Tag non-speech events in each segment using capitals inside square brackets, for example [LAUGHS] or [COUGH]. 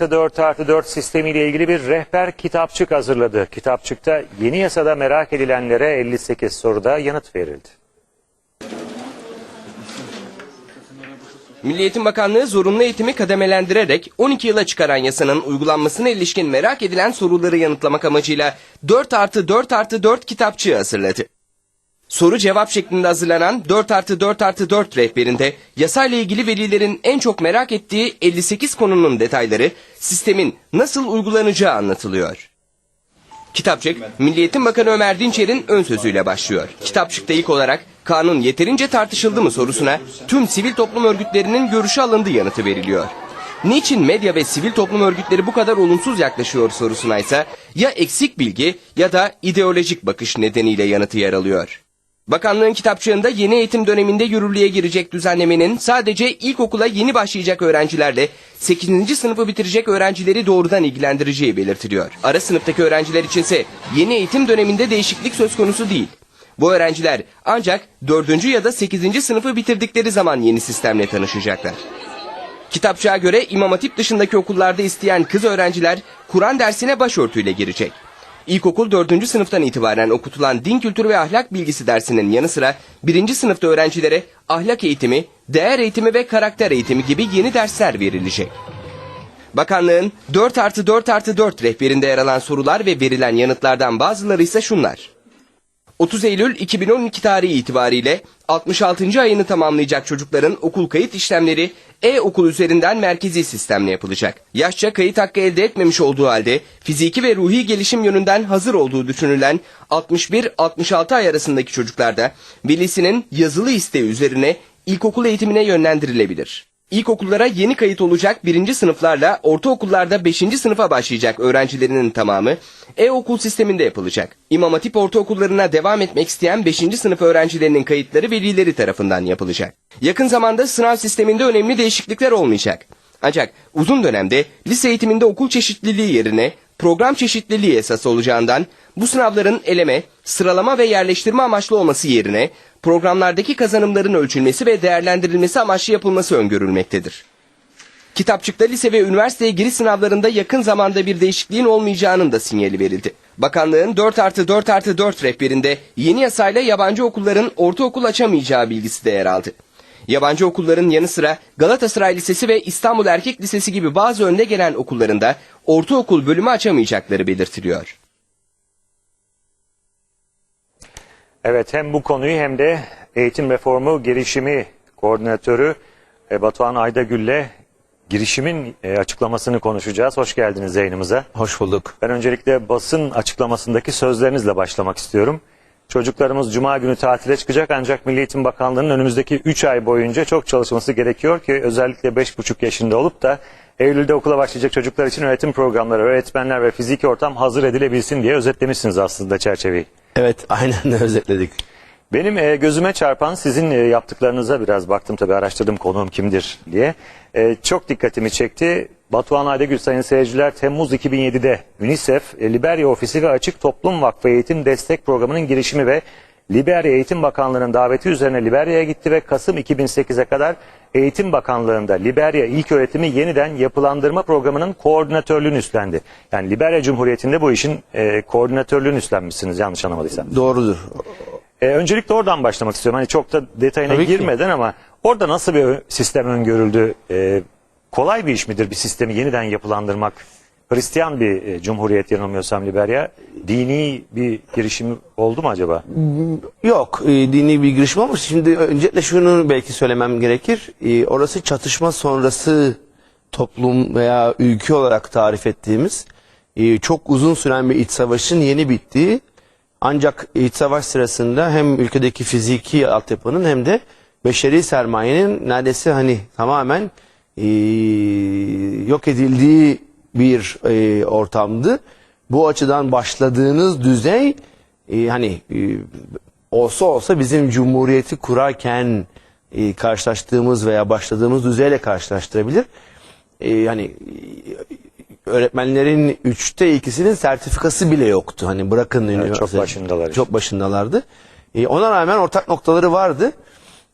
artı 4 artı 4 sistemiyle ilgili bir rehber kitapçık hazırladı. Kitapçıkta yeni yasada merak edilenlere 58 soruda yanıt verildi. Milli Eğitim Bakanlığı zorunlu eğitimi kademelendirerek 12 yıla çıkaran yasanın uygulanmasına ilişkin merak edilen soruları yanıtlamak amacıyla 4 artı 4 artı 4 kitapçığı hazırladı. Soru cevap şeklinde hazırlanan 4 artı 4 artı 4 rehberinde yasayla ilgili velilerin en çok merak ettiği 58 konunun detayları sistemin nasıl uygulanacağı anlatılıyor. Kitapçık, Milli Eğitim Bakanı Ömer Dinçer'in ön sözüyle başlıyor. Kitapçıkta ilk olarak kanun yeterince tartışıldı mı sorusuna tüm sivil toplum örgütlerinin görüşü alındı yanıtı veriliyor. Niçin medya ve sivil toplum örgütleri bu kadar olumsuz yaklaşıyor sorusuna ise ya eksik bilgi ya da ideolojik bakış nedeniyle yanıtı yer alıyor. Bakanlığın kitapçığında yeni eğitim döneminde yürürlüğe girecek düzenlemenin sadece ilkokula yeni başlayacak öğrencilerle 8. sınıfı bitirecek öğrencileri doğrudan ilgilendireceği belirtiliyor. Ara sınıftaki öğrenciler içinse yeni eğitim döneminde değişiklik söz konusu değil. Bu öğrenciler ancak 4. ya da 8. sınıfı bitirdikleri zaman yeni sistemle tanışacaklar. Kitapçığa göre İmam Hatip dışındaki okullarda isteyen kız öğrenciler Kur'an dersine başörtüyle girecek. İlkokul 4. sınıftan itibaren okutulan din kültürü ve ahlak bilgisi dersinin yanı sıra 1. sınıfta öğrencilere ahlak eğitimi, değer eğitimi ve karakter eğitimi gibi yeni dersler verilecek. Bakanlığın 4 artı 4 artı 4 rehberinde yer alan sorular ve verilen yanıtlardan bazıları ise şunlar. 30 Eylül 2012 tarihi itibariyle 66. ayını tamamlayacak çocukların okul kayıt işlemleri e-okul üzerinden merkezi sistemle yapılacak. Yaşça kayıt hakkı elde etmemiş olduğu halde fiziki ve ruhi gelişim yönünden hazır olduğu düşünülen 61-66 ay arasındaki çocuklarda velisinin yazılı isteği üzerine ilkokul eğitimine yönlendirilebilir. İlkokullara yeni kayıt olacak birinci sınıflarla ortaokullarda 5. sınıfa başlayacak öğrencilerinin tamamı e-okul sisteminde yapılacak. İmam Hatip ortaokullarına devam etmek isteyen 5. sınıf öğrencilerinin kayıtları velileri tarafından yapılacak. Yakın zamanda sınav sisteminde önemli değişiklikler olmayacak. Ancak uzun dönemde lise eğitiminde okul çeşitliliği yerine program çeşitliliği esas olacağından bu sınavların eleme, sıralama ve yerleştirme amaçlı olması yerine programlardaki kazanımların ölçülmesi ve değerlendirilmesi amaçlı yapılması öngörülmektedir. Kitapçıkta lise ve üniversiteye giriş sınavlarında yakın zamanda bir değişikliğin olmayacağının da sinyali verildi. Bakanlığın 4 artı 4 artı 4 rehberinde yeni yasayla yabancı okulların ortaokul açamayacağı bilgisi de yer aldı. Yabancı okulların yanı sıra Galatasaray Lisesi ve İstanbul Erkek Lisesi gibi bazı önde gelen okullarında ortaokul bölümü açamayacakları belirtiliyor. Evet hem bu konuyu hem de eğitim reformu girişimi koordinatörü e, Batuhan Aydagül'le girişimin e, açıklamasını konuşacağız. Hoş geldiniz yayınımıza. Hoş bulduk. Ben öncelikle basın açıklamasındaki sözlerinizle başlamak istiyorum. Çocuklarımız Cuma günü tatile çıkacak ancak Milli Eğitim Bakanlığı'nın önümüzdeki 3 ay boyunca çok çalışması gerekiyor ki özellikle 5,5 yaşında olup da Eylül'de okula başlayacak çocuklar için öğretim programları, öğretmenler ve fiziki ortam hazır edilebilsin diye özetlemişsiniz aslında çerçeveyi. Evet [LAUGHS] aynen özetledik. Benim e, gözüme çarpan sizin e, yaptıklarınıza biraz baktım tabii araştırdım konuğum kimdir diye. E, çok dikkatimi çekti. Batuhan Aydagül sayın seyirciler Temmuz 2007'de UNICEF, e, Liberya Ofisi ve Açık Toplum Vakfı Eğitim Destek Programı'nın girişimi ve Liberya Eğitim Bakanlığı'nın daveti üzerine Liberya'ya gitti ve Kasım 2008'e kadar Eğitim Bakanlığı'nda Liberya İlk Öğretimi Yeniden Yapılandırma Programı'nın koordinatörlüğünü üstlendi. Yani Liberya Cumhuriyeti'nde bu işin e, koordinatörlüğünü üstlenmişsiniz yanlış anlamadıysam. Doğrudur. Ee, öncelikle oradan başlamak istiyorum. Hani çok da detayına Tabii ki. girmeden ama orada nasıl bir sistem öngörüldü? Ee, kolay bir iş midir bir sistemi yeniden yapılandırmak? Hristiyan bir e, cumhuriyet yanılmıyorsam Liberya. Dini bir girişimi oldu mu acaba? Yok e, dini bir girişim ama şimdi öncelikle şunu belki söylemem gerekir. E, orası çatışma sonrası toplum veya ülke olarak tarif ettiğimiz çok uzun süren bir iç savaşın yeni bittiği ancak iç savaş sırasında hem ülkedeki fiziki altyapının hem de beşeri sermayenin neredeyse hani tamamen yok edildiği bir e, ortamdı. Bu açıdan başladığınız düzey e, hani e, olsa olsa bizim cumhuriyeti kurarken e, karşılaştığımız veya başladığımız düzeyle karşılaştırabilir. E, hani öğretmenlerin üçte ikisinin sertifikası bile yoktu. Hani bırakın üniversite- çok başındalar. Çok başındalardı. E, ona rağmen ortak noktaları vardı.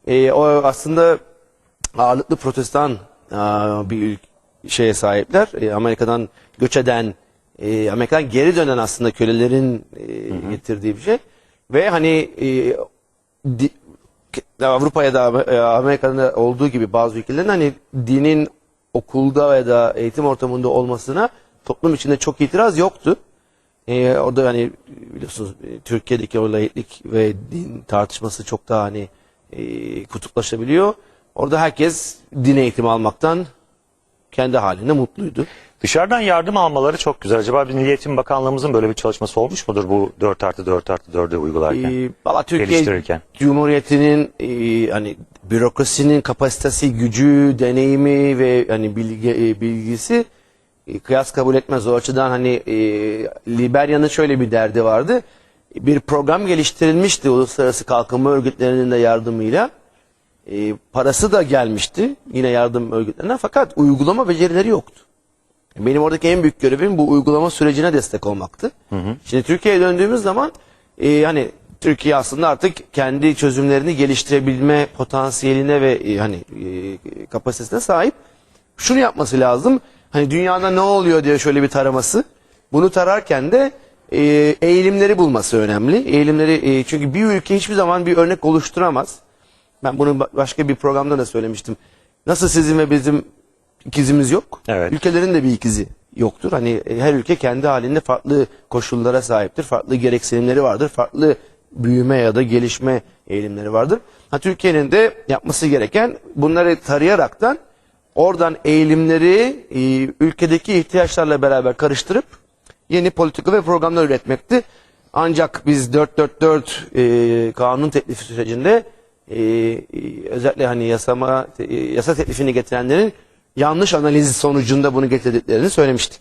E, o aslında ağırlıklı protestan aa, bir ül- şeye sahipler. E, Amerika'dan göç eden, e, Amerika'dan geri dönen aslında kölelerin e, getirdiği bir şey. Ve hani e, di- Avrupa'ya da e, Amerika'da olduğu gibi bazı ülkelerin hani dinin okulda ya da eğitim ortamında olmasına toplum içinde çok itiraz yoktu. Ee, orada hani biliyorsunuz e, Türkiye'deki o laiklik ve din tartışması çok daha hani e, kutuplaşabiliyor. Orada herkes din eğitimi almaktan kendi halinde mutluydu. Dışarıdan yardım almaları çok güzel. Acaba bir Milli Eğitim Bakanlığımızın böyle bir çalışması olmuş mudur bu 4 artı 4 artı 4'ü uygularken? Ee, valla Türkiye geliştirirken. Cumhuriyeti'nin e, hani bürokrasinin kapasitesi, gücü, deneyimi ve hani bilgi, e, bilgisi e, kıyas kabul etmez. O açıdan hani e, Liberya'nın şöyle bir derdi vardı. Bir program geliştirilmişti uluslararası kalkınma örgütlerinin de yardımıyla. E, parası da gelmişti yine yardım örgütlerinden fakat uygulama becerileri yoktu. Benim oradaki en büyük görevim bu uygulama sürecine destek olmaktı. Şimdi Türkiye'ye döndüğümüz zaman e, hani Türkiye aslında artık kendi çözümlerini geliştirebilme potansiyeline ve e, hani e, kapasitesine sahip. Şunu yapması lazım. Hani dünyada ne oluyor diye şöyle bir taraması. Bunu tararken de e, eğilimleri bulması önemli. Eğilimleri e, çünkü bir ülke hiçbir zaman bir örnek oluşturamaz. Ben bunu ba- başka bir programda da söylemiştim. Nasıl sizin ve bizim ikizimiz yok. Evet. Ülkelerin de bir ikizi yoktur. Hani e, her ülke kendi halinde farklı koşullara sahiptir. Farklı gereksinimleri vardır. Farklı büyüme ya da gelişme eğilimleri vardır. Ha, Türkiye'nin de yapması gereken bunları tarayaraktan oradan eğilimleri e, ülkedeki ihtiyaçlarla beraber karıştırıp yeni politika ve programlar üretmekti. Ancak biz 444 e, kanun teklifi sürecinde e, özellikle hani yasama e, yasa teklifini getirenlerin yanlış analiz sonucunda bunu getirdiklerini söylemiştik.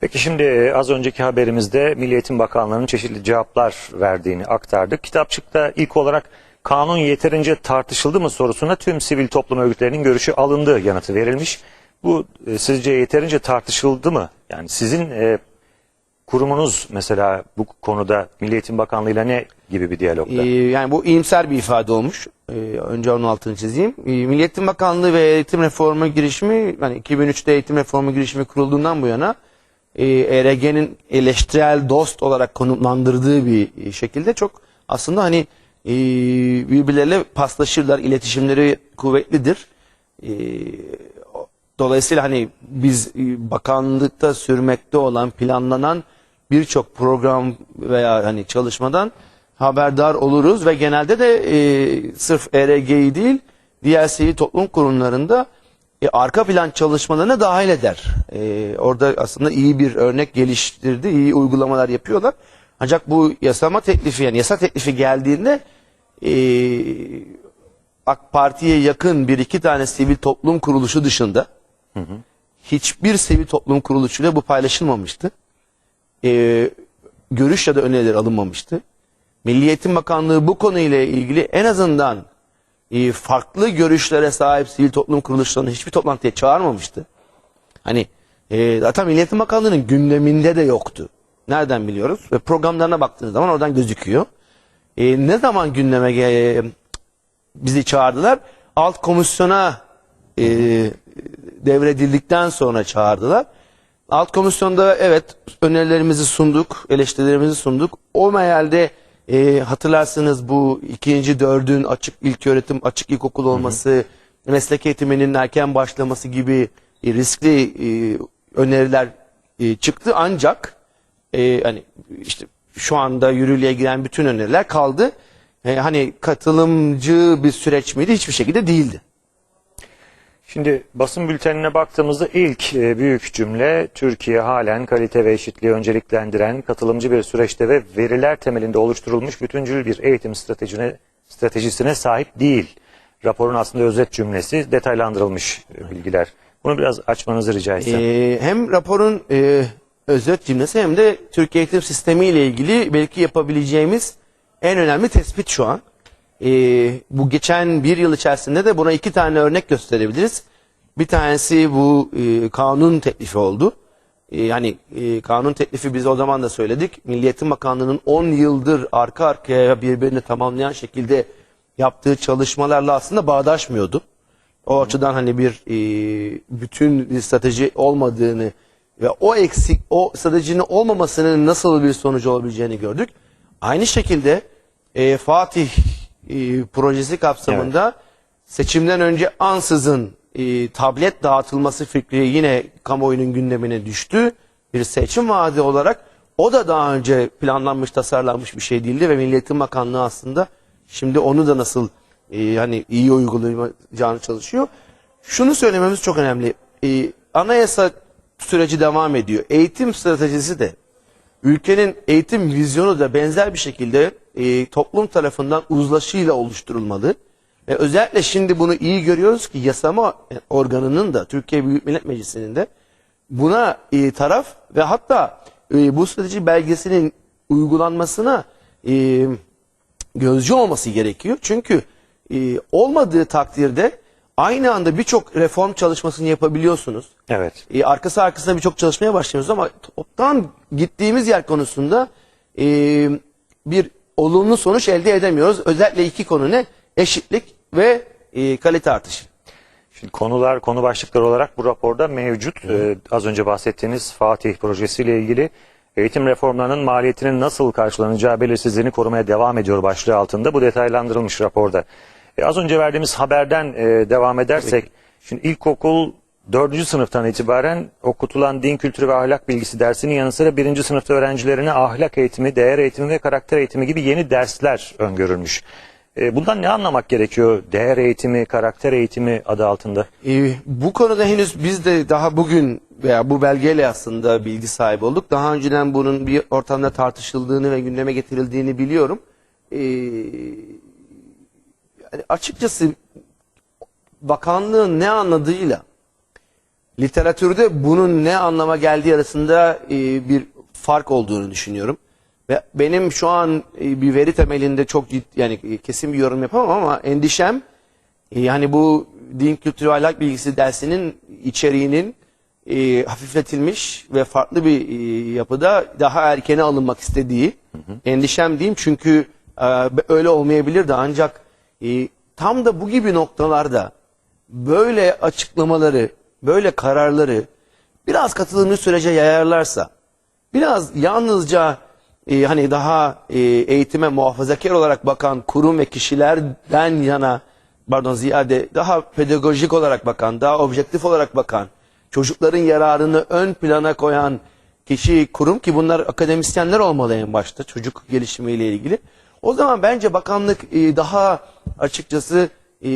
Peki şimdi e, az önceki haberimizde Milli Eğitim Bakanlığı'nın çeşitli cevaplar verdiğini aktardık. Kitapçıkta ilk olarak kanun yeterince tartışıldı mı sorusuna tüm sivil toplum örgütlerinin görüşü alındı yanıtı verilmiş. Bu e, sizce yeterince tartışıldı mı? Yani sizin e, kurumunuz mesela bu konuda Milli Eğitim Bakanlığı'yla ne gibi bir diyalogda? Ee, yani bu iyimser bir ifade olmuş. Ee, önce onun altını çizeyim. Ee, Milli Eğitim Bakanlığı ve eğitim reformu girişimi, hani 2003'te eğitim reformu girişimi kurulduğundan bu yana e, ERG'nin eleştirel dost olarak konumlandırdığı bir şekilde çok aslında hani e, birbirleriyle paslaşırlar, iletişimleri kuvvetlidir. E, Dolayısıyla hani biz e, bakanlıkta sürmekte olan planlanan birçok program veya hani çalışmadan haberdar oluruz ve genelde de e, sırf ERG'yi değil diğer sivil toplum kurumlarında e, arka plan çalışmalarına dahil eder. E, orada aslında iyi bir örnek geliştirdi, iyi uygulamalar yapıyorlar. Ancak bu yasama teklifi yani yasa teklifi geldiğinde e, AK Parti'ye yakın bir iki tane sivil toplum kuruluşu dışında hiçbir sivil toplum kuruluşuyla bu paylaşılmamıştı. Ee, görüş ya da öneriler alınmamıştı. Milli Eğitim Bakanlığı bu konuyla ilgili en azından e, farklı görüşlere sahip sivil toplum kuruluşlarını hiçbir toplantıya çağırmamıştı. Hani e, zaten Milli Eğitim Bakanlığı'nın gündeminde de yoktu. Nereden biliyoruz? Ve programlarına baktığınız zaman oradan gözüküyor. E, ne zaman gündeme ge- bizi çağırdılar? Alt komisyona e, devredildikten sonra çağırdılar. Alt komisyonda evet önerilerimizi sunduk, eleştirilerimizi sunduk. O mealde e, hatırlarsınız bu ikinci dördün açık ilk öğretim, açık ilkokul olması, meslek eğitiminin erken başlaması gibi e, riskli e, öneriler e, çıktı. Ancak e, hani işte şu anda yürürlüğe giren bütün öneriler kaldı. E, hani katılımcı bir süreç miydi? Hiçbir şekilde değildi. Şimdi basın bültenine baktığımızda ilk e, büyük cümle Türkiye halen kalite ve eşitliği önceliklendiren katılımcı bir süreçte ve veriler temelinde oluşturulmuş bütüncül bir eğitim stratejine, stratejisine sahip değil. Raporun aslında özet cümlesi detaylandırılmış e, bilgiler. Bunu biraz açmanızı rica etsem. Ee, hem raporun e, özet cümlesi hem de Türkiye eğitim sistemi ile ilgili belki yapabileceğimiz en önemli tespit şu an. Ee, bu geçen bir yıl içerisinde de buna iki tane örnek gösterebiliriz. Bir tanesi bu e, kanun teklifi oldu. E, yani e, kanun teklifi biz o zaman da söyledik. Milli Eğitim Bakanlığı'nın 10 yıldır arka arkaya birbirini tamamlayan şekilde yaptığı çalışmalarla aslında bağdaşmıyordu. O açıdan hani bir e, bütün bir strateji olmadığını ve o eksik o stratejinin olmamasının nasıl bir sonucu olabileceğini gördük. Aynı şekilde e, Fatih e, projesi kapsamında seçimden önce ansızın e, tablet dağıtılması fikri yine kamuoyunun gündemine düştü. Bir seçim vaadi olarak o da daha önce planlanmış, tasarlanmış bir şey değildi ve Milli Eğitim Bakanlığı aslında şimdi onu da nasıl e, hani iyi uygulayacağını çalışıyor. Şunu söylememiz çok önemli. E, anayasa süreci devam ediyor. Eğitim stratejisi de ülkenin eğitim vizyonu da benzer bir şekilde e, toplum tarafından uzlaşıyla oluşturulmalı. Ve özellikle şimdi bunu iyi görüyoruz ki yasama organının da Türkiye Büyük Millet Meclisi'nin de buna e, taraf ve hatta e, bu strateji belgesinin uygulanmasına e, gözcü olması gerekiyor. Çünkü e, olmadığı takdirde aynı anda birçok reform çalışmasını yapabiliyorsunuz. Evet. E, arkası arkasına birçok çalışmaya başlıyoruz ama toptan gittiğimiz yer konusunda e, bir olumlu sonuç elde edemiyoruz. Özellikle iki konu ne? Eşitlik ve e, kalite artışı. Şimdi konular, konu başlıkları olarak bu raporda mevcut. Ee, az önce bahsettiğiniz Fatih projesiyle ilgili eğitim reformlarının maliyetinin nasıl karşılanacağı belirsizliğini korumaya devam ediyor başlığı altında. Bu detaylandırılmış raporda. E, az önce verdiğimiz haberden e, devam edersek, şimdi ilkokul 4. sınıftan itibaren okutulan din kültürü ve ahlak bilgisi dersinin yanı sıra 1. sınıfta öğrencilerine ahlak eğitimi, değer eğitimi ve karakter eğitimi gibi yeni dersler öngörülmüş. E, bundan ne anlamak gerekiyor? Değer eğitimi, karakter eğitimi adı altında. Ee, bu konuda henüz biz de daha bugün veya bu belgeyle aslında bilgi sahibi olduk. Daha önceden bunun bir ortamda tartışıldığını ve gündeme getirildiğini biliyorum. Ee, yani açıkçası bakanlığın ne anladığıyla literatürde bunun ne anlama geldiği arasında e, bir fark olduğunu düşünüyorum. Ve benim şu an e, bir veri temelinde çok ciddi, yani e, kesin bir yorum yapamam ama endişem e, yani bu din kültürü ahlak bilgisi dersinin içeriğinin e, hafifletilmiş ve farklı bir e, yapıda daha erkene alınmak istediği endişem diyeyim. Çünkü e, öyle olmayabilirdi. Ancak e, tam da bu gibi noktalarda böyle açıklamaları, böyle kararları biraz katılımcı sürece yayarlarsa, biraz yalnızca e, hani daha e, eğitime muhafazakar olarak bakan kurum ve kişilerden yana pardon ziyade daha pedagojik olarak bakan, daha objektif olarak bakan, çocukların yararını ön plana koyan kişi, kurum ki bunlar akademisyenler olmalı en başta çocuk gelişimiyle ilgili. O zaman bence bakanlık e, daha açıkçası e,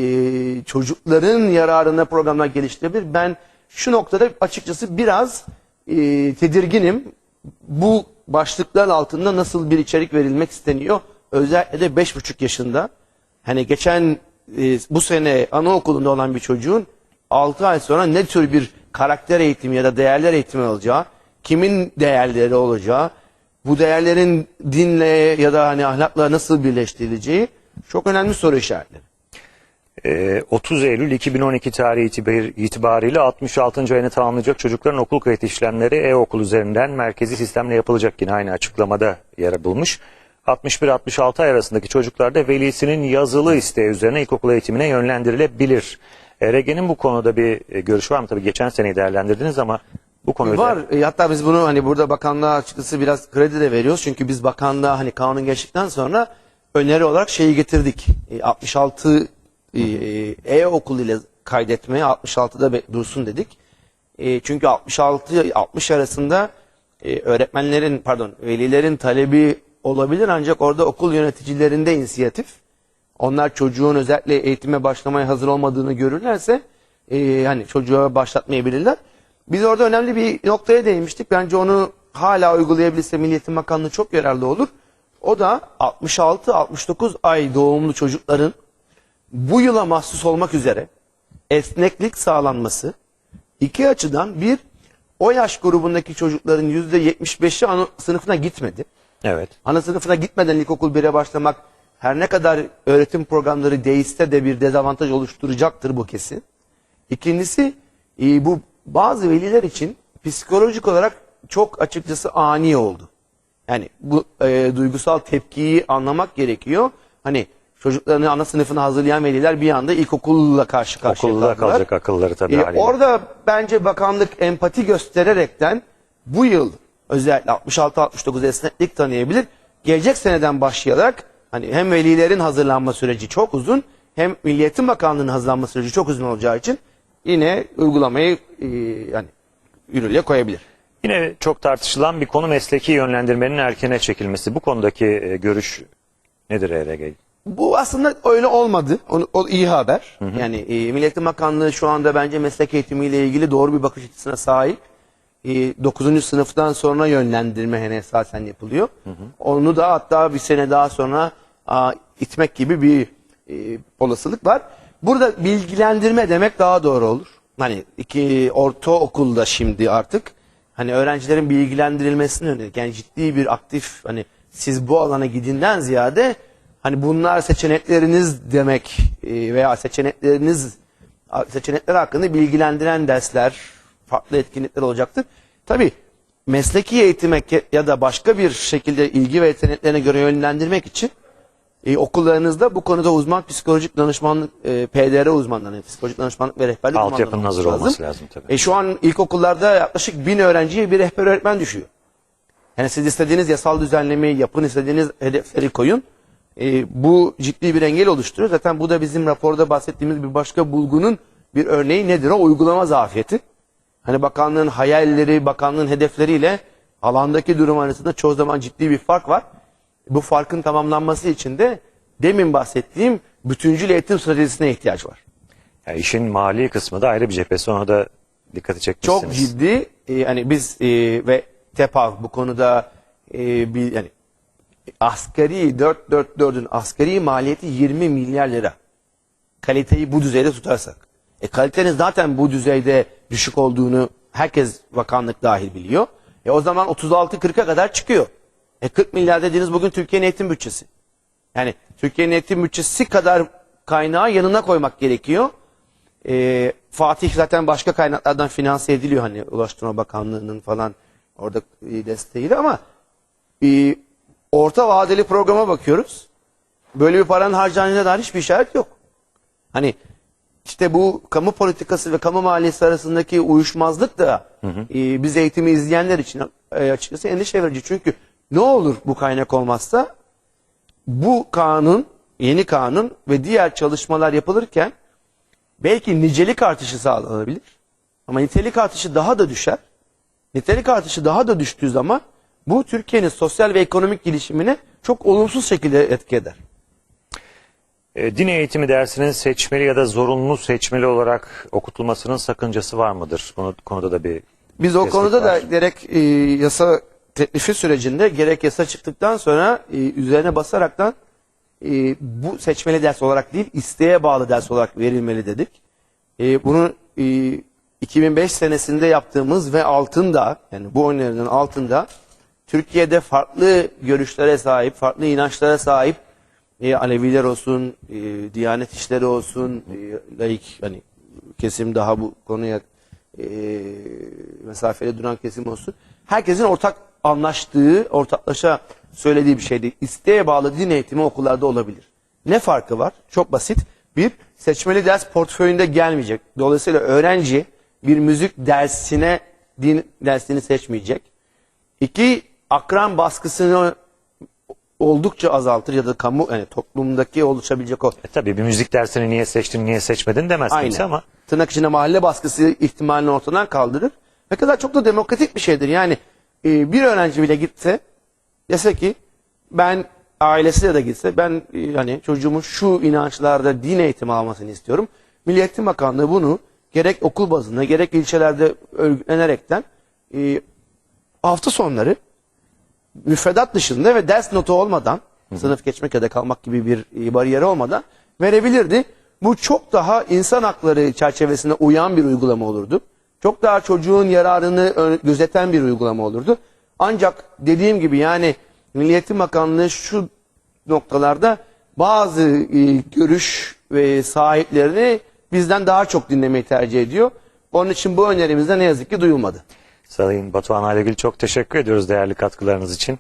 çocukların yararına programlar geliştirebilir. Ben şu noktada açıkçası biraz e, tedirginim. Bu başlıklar altında nasıl bir içerik verilmek isteniyor? Özellikle de 5,5 yaşında. Hani geçen e, bu sene anaokulunda olan bir çocuğun 6 ay sonra ne tür bir karakter eğitimi ya da değerler eğitimi alacağı, kimin değerleri olacağı, bu değerlerin dinle ya da hani ahlakla nasıl birleştirileceği çok önemli soru işaretleri. Ee, 30 Eylül 2012 tarihi itibar- itibariyle 66. ayını tamamlayacak çocukların okul kayıt işlemleri e-okul üzerinden merkezi sistemle yapılacak yine aynı açıklamada yer bulmuş. 61-66 ay arasındaki çocuklar da velisinin yazılı isteği üzerine ilkokul eğitimine yönlendirilebilir. ERG'nin bu konuda bir e, görüşü var mı? Tabii geçen seneyi değerlendirdiniz ama bu konu Var. E, hatta biz bunu hani burada bakanlığa açıkçası biraz kredi de veriyoruz. Çünkü biz bakanlığa hani kanun geçtikten sonra öneri olarak şeyi getirdik. E, 66 e, e-okul ile kaydetmeye 66'da be- dursun dedik. E, çünkü 66 60 arasında e, öğretmenlerin pardon velilerin talebi olabilir ancak orada okul yöneticilerinde inisiyatif. Onlar çocuğun özellikle eğitime başlamaya hazır olmadığını görürlerse e, hani çocuğa başlatmayabilirler. Biz orada önemli bir noktaya değinmiştik. Bence onu hala uygulayabilirse Milli Eğitim Bakanlığı çok yararlı olur. O da 66-69 ay doğumlu çocukların bu yıla mahsus olmak üzere esneklik sağlanması iki açıdan bir o yaş grubundaki çocukların %75'i ana sınıfına gitmedi. Evet. Ana sınıfına gitmeden ilkokul 1'e başlamak her ne kadar öğretim programları değişse de bir dezavantaj oluşturacaktır bu kesin. İkincisi e, bu bazı veliler için psikolojik olarak çok açıkçası ani oldu. Yani bu e, duygusal tepkiyi anlamak gerekiyor. Hani çocuklarını ana sınıfına hazırlayan veliler bir anda ilkokulla karşı karşıya Okulda kaldılar. kalacak akılları tabii haliyle. orada bence bakanlık empati göstererekten bu yıl özellikle 66-69 esneklik tanıyabilir. Gelecek seneden başlayarak hani hem velilerin hazırlanma süreci çok uzun hem Milli Eğitim Bakanlığı'nın hazırlanma süreci çok uzun olacağı için yine uygulamayı e, yani yürürlüğe koyabilir. Yine çok tartışılan bir konu mesleki yönlendirmenin erkene çekilmesi. Bu konudaki e, görüş nedir ERG? Bu aslında öyle olmadı. O, o iyi haber. Yani e, Milli Eğitim Bakanlığı şu anda bence meslek eğitimiyle ilgili doğru bir bakış açısına sahip. E, 9. sınıftan sonra yönlendirme hani esasen yapılıyor. Onu da hatta bir sene daha sonra a, itmek gibi bir e, olasılık var. Burada bilgilendirme demek daha doğru olur. Hani iki ortaokulda şimdi artık hani öğrencilerin bilgilendirilmesini yönelik yani ciddi bir aktif hani siz bu alana gidinden ziyade hani bunlar seçenekleriniz demek e, veya seçenekleriniz seçenekler hakkında bilgilendiren dersler, farklı etkinlikler olacaktır. Tabii mesleki eğitime ya da başka bir şekilde ilgi ve yeteneklerine göre yönlendirmek için e, okullarınızda bu konuda uzman psikolojik danışmanlık, e, PDR uzmanları, psikolojik danışmanlık ve rehberlik Altyapının uzmanları hazır olması olması lazım tabii. E, şu an ilkokullarda yaklaşık bin öğrenciye bir rehber öğretmen düşüyor. Yani siz istediğiniz yasal düzenlemeyi yapın, istediğiniz hedefleri koyun. E, bu ciddi bir engel oluşturuyor. Zaten bu da bizim raporda bahsettiğimiz bir başka bulgunun bir örneği nedir o? Uygulama zafiyeti. Hani bakanlığın hayalleri, bakanlığın hedefleriyle alandaki durum arasında çoğu zaman ciddi bir fark var. Bu farkın tamamlanması için de demin bahsettiğim bütüncül eğitim stratejisine ihtiyaç var. Yani işin mali kısmı da ayrı bir cephesi. Ona da dikkati çekmişsiniz. Çok ciddi e, yani biz e, ve TEPAV bu konuda e, bir yani asgari 444'ün asgari maliyeti 20 milyar lira. Kaliteyi bu düzeyde tutarsak. E kalitenin zaten bu düzeyde düşük olduğunu herkes bakanlık dahil biliyor. E o zaman 36-40'a kadar çıkıyor. E 40 milyar dediğiniz bugün Türkiye'nin eğitim bütçesi. Yani Türkiye'nin eğitim bütçesi kadar kaynağı yanına koymak gerekiyor. Ee, Fatih zaten başka kaynaklardan finanse ediliyor hani Ulaştırma Bakanlığı'nın falan orada e, desteğiyle ama e, orta vadeli programa bakıyoruz. Böyle bir paranın harcanacağına dair hiçbir işaret yok. Hani işte bu kamu politikası ve kamu maliyesi arasındaki uyuşmazlık da e, biz eğitimi izleyenler için e, açıkçası endişe verici. Çünkü ne olur bu kaynak olmazsa bu kanun, yeni kanun ve diğer çalışmalar yapılırken belki nicelik artışı sağlanabilir. Ama nitelik artışı daha da düşer. Nitelik artışı daha da düştüğü zaman bu Türkiye'nin sosyal ve ekonomik gelişimine çok olumsuz şekilde etki eder. E, din eğitimi dersinin seçmeli ya da zorunlu seçmeli olarak okutulmasının sakıncası var mıdır? Bu konuda da bir Biz o konuda var. da gerek e, yasa teklifi sürecinde gerek yasa çıktıktan sonra e, üzerine basaraktan e, bu seçmeli ders olarak değil isteğe bağlı ders olarak verilmeli dedik. E, bunu e, 2005 senesinde yaptığımız ve altında yani bu önerinin altında Türkiye'de farklı görüşlere sahip, farklı inançlara sahip e, Aleviler olsun, e, Diyanet işleri olsun, e, laik hani kesim daha bu konuya e, mesafeli duran kesim olsun. Herkesin ortak anlaştığı, ortaklaşa söylediği bir şeydi. İsteğe bağlı din eğitimi okullarda olabilir. Ne farkı var? Çok basit. Bir, seçmeli ders portföyünde gelmeyecek. Dolayısıyla öğrenci bir müzik dersine din dersini seçmeyecek. İki, akran baskısını oldukça azaltır ya da kamu yani toplumdaki oluşabilecek o E, tabii bir müzik dersini niye seçtin niye seçmedin demez Aynen. kimse ama Tırnak içinde mahalle baskısı ihtimalini ortadan kaldırır. Ne kadar çok da demokratik bir şeydir. Yani e, bir öğrenci bile gitse dese ki ben ailesiyle de gitse ben e, hani çocuğumun şu inançlarda din eğitimi almasını istiyorum. Milli Eğitim Bakanlığı bunu gerek okul bazında gerek ilçelerde örgütlenerekten e, hafta sonları müfredat dışında ve ders notu olmadan sınıf geçmek ya da kalmak gibi bir e, bariyeri olmadan verebilirdi. Bu çok daha insan hakları çerçevesine uyan bir uygulama olurdu. Çok daha çocuğun yararını gözeten bir uygulama olurdu. Ancak dediğim gibi yani Milli Eğitim Bakanlığı şu noktalarda bazı e, görüş ve sahiplerini bizden daha çok dinlemeyi tercih ediyor. Onun için bu önerimizde ne yazık ki duyulmadı. Sayın Batuhan Alegül çok teşekkür ediyoruz değerli katkılarınız için.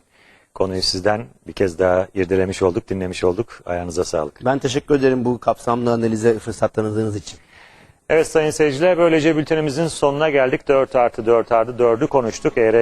Konuyu sizden bir kez daha irdelemiş olduk, dinlemiş olduk. Ayağınıza sağlık. Ben teşekkür ederim bu kapsamlı analize fırsat tanıdığınız için. Evet sayın seyirciler böylece bültenimizin sonuna geldik. 4 artı 4 artı 4'ü konuştuk. Eğer